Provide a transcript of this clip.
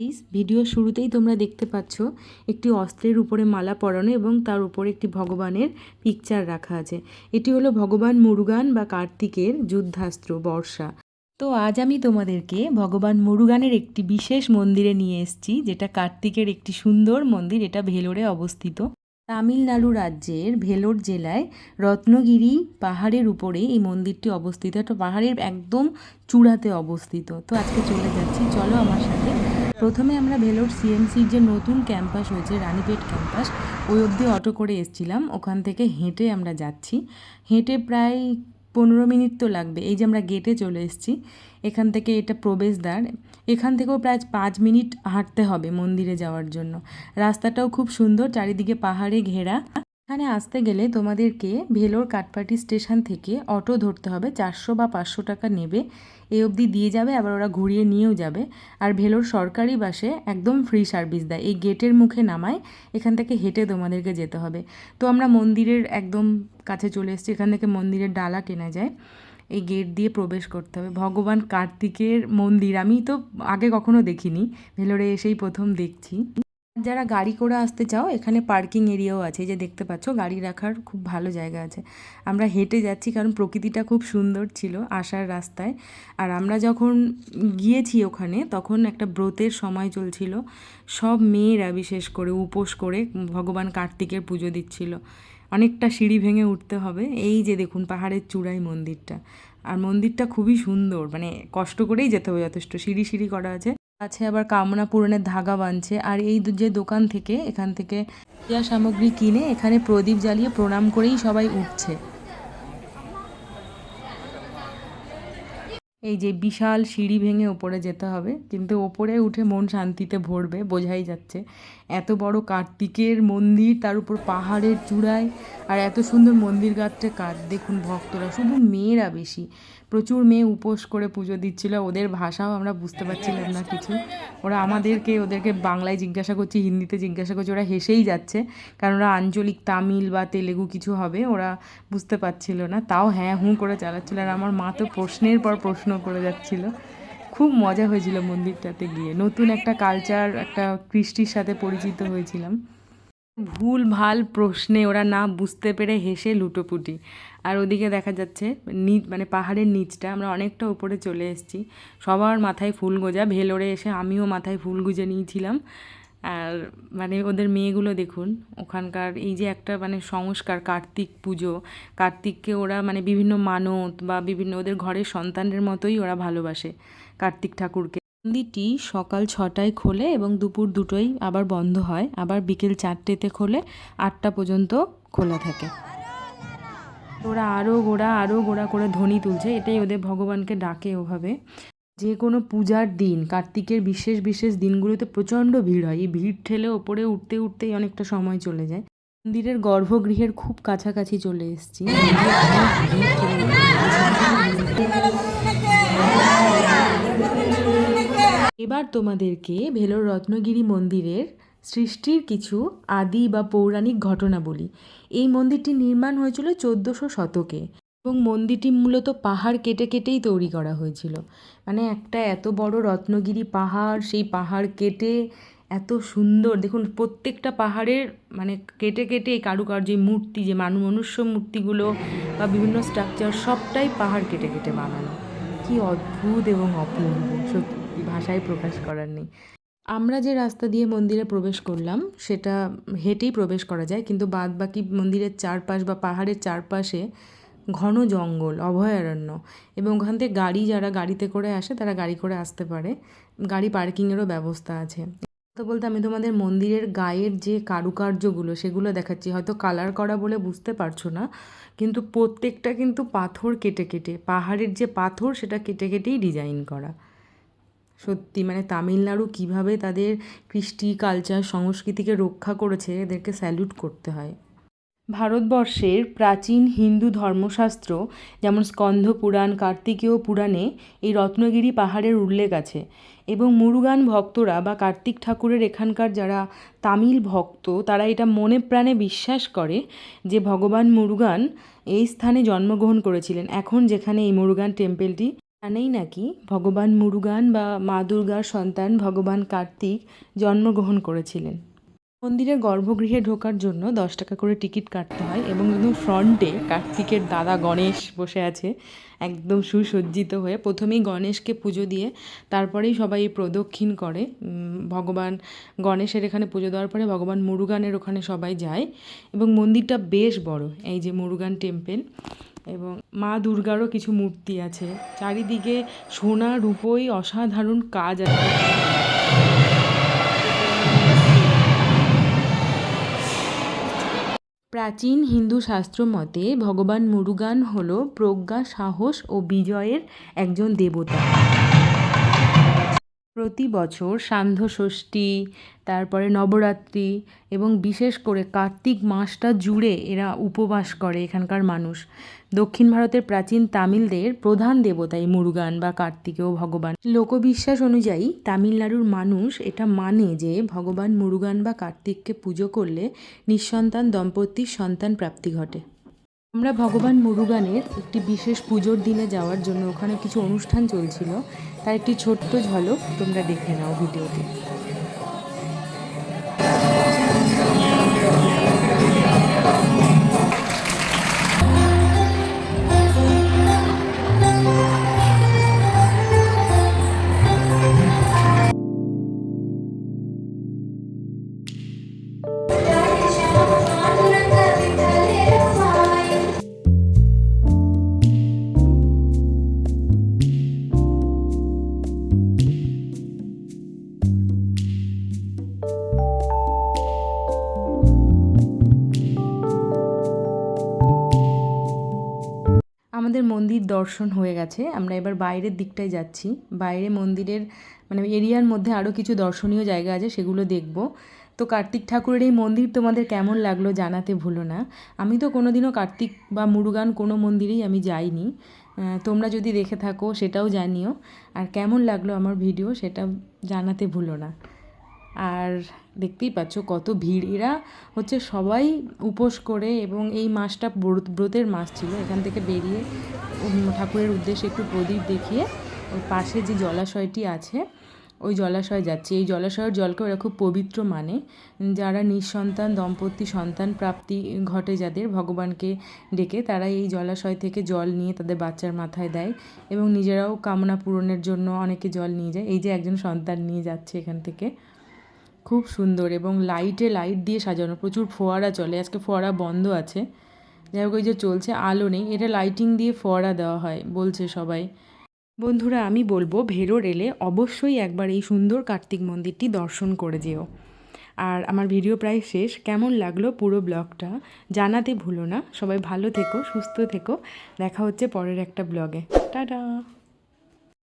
এই ভিডিও শুরুতেই তোমরা দেখতে পাচ্ছ একটি অস্ত্রের উপরে মালা পরানো এবং তার উপরে একটি ভগবানের পিকচার রাখা আছে। এটি হলো ভগবান মুরুগান বা কার্তিকের যুদ্ধাস্ত্র, বর্ষা। তো আজ আমি তোমাদেরকে ভগবান মুরুগানের একটি বিশেষ মন্দিরে নিয়ে এসেছি, যেটা কার্তিকের একটি সুন্দর মন্দির, এটা ভেলোরে অবস্থিত। তামিলনাড়ু রাজ্যের ভেলোর জেলায় রত্নগিরি পাহাড়ের উপরে এই মন্দিরটি অবস্থিত। একটা পাহাড়ের একদম চূড়াতে অবস্থিত। তো আজকে চলে যাচ্ছি, চলো আমার সাথে প্রথমে আমরা ভেলোর সিএমসির যে নতুন ক্যাম্পাস হয়েছে, রানীপেট ক্যাম্পাস, ওই অবধি অটো করে এসেছিলাম। ওখান থেকে হেঁটে আমরা যাচ্ছি। হেঁটে প্রায় পনেরো মিনিট তো লাগবে। এই যে আমরা গেটে চলে এসেছি, এখান থেকে এটা প্রবেশদ্বার। এখান থেকেও প্রায় পাঁচ মিনিট হাঁটতে হবে মন্দিরে যাওয়ার জন্য। রাস্তাটাও খুব সুন্দর, চারিদিকে পাহাড়ে ঘেরা। এখানে আসতে গেলে তোমাদেরকে ভেলোর কাটপাটি স্টেশন থেকে অটো ধরতে হবে। চারশো বা পাঁচশো টাকা নেবে। এই অবধি দিয়ে যাবে, আবার ওরা ঘুরিয়ে নিয়েও যাবে। আর ভেলোর সরকারি বাসে একদম ফ্রি সার্ভিস দেয়। এই গেটের মুখে নামায়, এখান থেকে হেঁটে তোমাদেরকে যেতে হবে। তো আমরা মন্দিরের একদম কাছে চলে এসেছি। এখান থেকে মন্দিরের ডালা কেনা যায়। এই গেট দিয়ে প্রবেশ করতে হবে। ভগবান কার্তিকের মন্দির। আমি তো আগে কখনো দেখিনি। ভেলোরে এসেই প্রথম দেখছি। যারা গাড়ি করে আসতে চাও, এখানে পার্কিং এরিয়াও আছে যে দেখতে পাচ্ছ, গাড়ি রাখার খুব ভালো জায়গা আছে। আমরা হেঁটে যাচ্ছি কারণ প্রকৃতিটা খুব সুন্দর ছিল আসার রাস্তায়। আর আমরা যখন গিয়েছি ওখানে, তখন একটা ব্রতের সময় চলছিল। সব মেয়েরা বিশেষ করে উপোস করে ভগবান কার্তিকের পুজো দিচ্ছিল। অনেকটা সিঁড়ি ভেঙে উঠতে হবে। এই যে দেখুন, পাহাড়ের চূড়াই মন্দিরটা। আর মন্দিরটা খুবই সুন্দর মানে কষ্ট করেই যেতে হবে যথেষ্ট। সিঁড়ি সিঁড়ি করা আছে। আছে আবার কামনা পূরণের ধাগা বানছে। আর এই যে দোকান থেকে, এখান থেকে পূজা সামগ্রী কিনে এখানে প্রদীপ জ্বালিয়ে প্রণাম করেই সবাই উঠছে। এই যে বিশাল সিঁড়ি ভেঙে ওপরে যেতে হবে, কিন্তু ওপরে উঠে মন শান্তিতে ভরবে, বোঝাই যাচ্ছে। এত বড় কার্তিকের মন্দির, তার উপর পাহাড়ের চূড়ায়, আর এত সুন্দর মন্দির গাত্রে কাজ। দেখুন ভক্তরা, শুধু মেয়েরা বেশি। প্রচুর মেয়ে উপোস করে পুজো দিচ্ছিল, ওদের ভাষাও আমরা বুঝতে পারছিলাম না কিছু। ওরা আমাদেরকে, ওদেরকে বাংলায় জিজ্ঞাসা করছি, হিন্দিতে জিজ্ঞাসা করছি, ওরা হেসেই যাচ্ছে, কারণ ওরা আঞ্চলিক তামিল বা তেলেগু কিছু হবে, ওরা বুঝতে পারছিল না। তাও হ্যাঁ হুঁ করে চালাচ্ছিল, আর আমার মা তো প্রশ্নের পর প্রশ্ন করে যাচ্ছিল। খুব মজা হয়েছিল মন্দিরটাতে গিয়ে। নতুন একটা কালচার একটা কৃষ্টির সাথে পরিচিত হয়েছিলাম। ভুল ভালো প্রশ্নে ওরা না বুঝতে পেরে হেসে লুটোপুটি। আর ওদিকে দেখা যাচ্ছে নিচ মানে পাহাড়ের নিচটা, আমরা অনেকটা উপরে চলে এসেছি। সবার মাথায় ফুল গোজা, ভেলোরে এসে আমিও মাথায় ফুল গুজে নিয়েছিলাম। আর মানে ওদের মেয়েগুলো দেখুন, ওখানকার এই যে একটা মানে সংস্কার, কার্তিক পুজো, কার্তিককে ওরা মানে বিভিন্ন মানত বা বিভিন্ন ওদের ঘরের সন্তানের মতোই ওরা ভালোবাসে কার্তিক ঠাকুরকে। মন্দিরটি সকাল ছটায় খোলে এবং দুপুর দুটোই আবার বন্ধ হয়। আবার বিকেল চারটেতে খোলে, আটটা পর্যন্ত খোলা থাকে। ওরা আরও গোড়া আরও গোড়া করে ধ্বনি তুলছে। এটাই ওদের ভগবানকে ডাকে ওভাবে। যে কোনো পূজার দিন, কার্তিকের বিশেষ বিশেষ দিনগুলোতে প্রচণ্ড ভিড় হয়। এই ভিড় ঠেলে ওপরে উঠতে, উঠতেই অনেকটা সময় চলে যায়। মন্দিরের গর্ভগৃহের খুব কাছাকাছি চলে এসেছি। এবার তোমাদেরকে ভেলোর রত্নগিরি মন্দিরের সৃষ্টির কিছু আদি বা পৌরাণিক ঘটনা বলি। এই মন্দিরটি নির্মাণ হয়েছিল চোদ্দোশো শতকে এবং মন্দিরটি মূলত পাহাড় কেটে কেটেই তৈরি করা হয়েছিল। মানে একটা এত বড় রত্নগিরি পাহাড়, সেই পাহাড় কেটে এত সুন্দর। দেখুন, প্রত্যেকটা পাহাড়ের মানে কেটে কেটে এই কারুকার্য মূর্তি, যে মানু, মনুষ্য মূর্তিগুলো বা বিভিন্ন স্ট্রাকচার সবটাই পাহাড় কেটে কেটে বানানো। কি অদ্ভুত এবং অপূর্ব, সত্যি। ভাষায় প্রকাশ করার নেই। আমরা যে রাস্তা দিয়ে মন্দিরে প্রবেশ করলাম, সেটা হেঁটেই প্রবেশ করা যায়, কিন্তু বাদ বাকি মন্দিরের চারপাশ বা পাহাড়ের চারপাশে ঘন জঙ্গল, অভয়ারণ্য এবং ওখান থেকে গাড়ি যারা গাড়িতে করে আসে, তারা গাড়ি করে আসতে পারে। গাড়ি পার্কিংয়েরও ব্যবস্থা আছে। তো বলতে আমি তোমাদের মন্দিরের গায়ের যে কারুকার্যগুলো, সেগুলো দেখাচ্ছি। হয়তো কালার করা বলে বুঝতে পারছ না, কিন্তু প্রত্যেকটা কিন্তু পাথর কেটে কেটে, পাহাড়ের যে পাথর, সেটা কেটে কেটেই ডিজাইন করা। সত্যি মানে তামিলনাড়ু কীভাবে তাদের কৃষ্টি কালচার সংস্কৃতিকে রক্ষা করেছে, এদেরকে স্যালুট করতে হয়। ভারতবর্ষের প্রাচীন হিন্দু ধর্মশাস্ত্র, যেমন স্কন্ধ পুরাণ, কার্তিকেয় পুরাণে এই রত্নগিরি পাহাড়ের উল্লেখ আছে এবং মুরুগান ভক্তরা বা কার্তিক ঠাকুরের এখানকার যারা তামিল ভক্ত, তারা এটা মনে প্রাণে বিশ্বাস করে যে ভগবান মুরুগান এই স্থানে জন্মগ্রহণ করেছিলেন। এখন যেখানে এই মুরুগান টেম্পেলটি জানেই নাকি, ভগবান মুরুগান বা মা দুর্গার সন্তান ভগবান কার্তিক জন্মগ্রহণ করেছিলেন। মন্দিরের গর্ভগৃহে ঢোকার জন্য দশ টাকা করে টিকিট কাটতে হয় এবং একদম ফ্রন্টে কার্তিকের দাদা গণেশ বসে আছে, একদম সুসজ্জিত হয়ে। প্রথমেই গণেশকে পুজো দিয়ে তারপরেই সবাই প্রদক্ষিণ করে। ভগবান গণেশের এখানে পুজো দেওয়ার পরে ভগবান মুরুগানের ওখানে সবাই যায় এবং মন্দিরটা বেশ বড়, এই যে মুরুগান টেম্পল। এবং মা দুর্গারও কিছু মূর্তি আছে। চারিদিকে সোনা, রূপোই অসাধারণ কাজ আছে। প্রাচীন হিন্দু শাস্ত্র মতে ভগবান মুরুগান হল প্রজ্ঞা, সাহস ও বিজয়ের একজন দেবতা। প্রতি বছর সান্ধ্য ষষ্ঠী, তারপরে নবরাত্রি এবং বিশেষ করে কার্তিক মাসটা জুড়ে এরা উপবাস করে এখানকার মানুষ। দক্ষিণ ভারতের প্রাচীন তামিলদের প্রধান দেবতা এই মুরুগান বা কার্তিকেয় ভগবান। লোকবিশ্বাস অনুযায়ী তামিলনাড়ুর মানুষ এটা মানে যে ভগবান মুরুগান বা কার্তিককে পুজো করলে নিঃসন্তান দম্পতির সন্তান প্রাপ্তি ঘটে। আমরা ভগবান মুরুগানের একটি বিশেষ পুজোর দিনে যাওয়ার জন্য ওখানে কিছু অনুষ্ঠান চলছিল। তার একটি ছোট্ট ঝলক তোমরা দেখে নাও ভিডিওতে। দর্শন হয়ে গেছে। আমরা এবার বাইরের দিকটায় যাচ্ছি। বাইরে মন্দিরের মানে এরিয়ার মধ্যে আরও কিছু দর্শনীয় জায়গা আছে, সেগুলো দেখব। তো কার্তিক ঠাকুরের এই মন্দির তোমাদের কেমন লাগল জানাতে ভুলো না। আমি তো কোনোদিনও কার্তিক বা মুরুগান কোনো মন্দিরেই আমি যাইনি। তোমরা যদি দেখে থাকো সেটাও জানিও। আর কেমন লাগল আমার ভিডিও সেটা জানাতে ভুলো না। আর দেখতেই পাচ্ছ কত ভিড়। এরা হচ্ছে সবাই উপোস করে এবং এই মাসটা ব্রত- ব্রতের মাস ছিল। এখান থেকে বেরিয়ে ঠাকুরের উদ্দেশ্যে একটু প্রদীপ দেখিয়ে ওর পাশে যে জলাশয়টি আছে, ওই জলাশয় যাচ্ছে। এই জলাশয়ের জলকে ওরা খুব পবিত্র মানে। যারা নিঃসন্তান, দম্পতি, সন্তান প্রাপ্তি ঘটে যাদের, ভগবানকে ডেকে তারা এই জলাশয় থেকে জল নিয়ে তাদের বাচ্চার মাথায় দেয় এবং নিজেরাও কামনা পূরণের জন্য অনেকে জল নিয়ে যায়। এই যে একজন সন্তান নিয়ে যাচ্ছে এখান থেকে। খুব সুন্দর এবং লাইটে লাইট দিয়ে সাজানো, প্রচুর ফোয়ারা চলে, আজকে ফোয়ারা বন্ধ আছে। যাই হোক, ওই যে চলছে, আলো নেই, এটা লাইটিং দিয়ে ফোয়ারা দেওয়া হয়, বলছে সবাই। বন্ধুরা, আমি বলব ভেরোর এলে অবশ্যই একবার এই সুন্দর কার্তিক মন্দিরটি দর্শন করে যেও। আর আমার ভিডিও প্রায় শেষ, কেমন লাগল পুরো ব্লগটা জানাতে ভুলো না। সবাই ভালো থেকো, সুস্থ থেকো। দেখা হচ্ছে পরের একটা ব্লগে। টাটা!